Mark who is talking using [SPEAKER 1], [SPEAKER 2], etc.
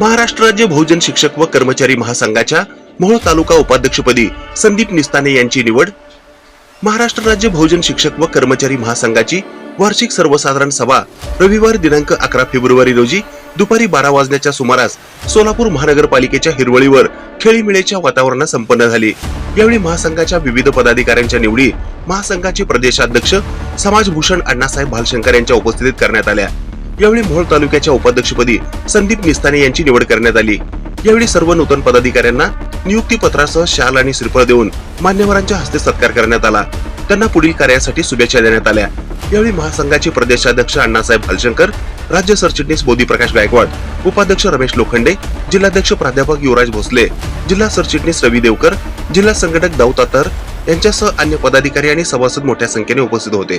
[SPEAKER 1] महाराष्ट्र राज्य बहुजन शिक्षक व कर्मचारी महासंघाच्या मोहोळ तालुका उपाध्यक्षपदी संदीप निस्ताने यांची निवड. महाराष्ट्र राज्य बहुजन शिक्षक व कर्मचारी महासंघाची वार्षिक सर्वसाधारण सभा रविवार दिनांक अकरा फेब्रुवारी रोजी दुपारी बारा वाजण्याच्या सुमारास सोलापूर महानगरपालिकेच्या हिरवळीवर खेळीमेळेच्या वातावरणात संपन्न झाली. यावेळी महासंघाच्या विविध पदाधिकाऱ्यांच्या निवडी महासंघाचे प्रदेशाध्यक्ष समाजभूषण अण्णासाहेब भालशंकर यांच्या उपस्थितीत करण्यात आल्या. यावेळी मोहोळ तालुक्याच्या उपाध्यक्षपदी संदीप मिस्ताने यांची निवड करण्यात आली. यावेळी सर्व नूतन पदाधिकाऱ्यांना नियुक्ती पत्रासह शाल आणि श्रीफळ देऊन मान्यवरांच्या हस्ते सत्कार करण्यात आला. त्यांना पुढील कार्यासाठी शुभेच्छा देण्यात आल्या. यावेळी महासंघाचे प्रदेशाध्यक्ष अण्णासाहेब भालशंकर राज्य सरचिटणीस बोधीप्रकाश गायकवाड उपाध्यक्ष रमेश लोखंडे जिल्हाध्यक्ष प्राध्यापक युवराज भोसले जिल्हा सरचिटणीस रवी देवकर जिल्हा संघटक दाऊ तातर यांच्यासह अन्य पदाधिकारी आणि सभासद मोठ्या संख्येने उपस्थित होते.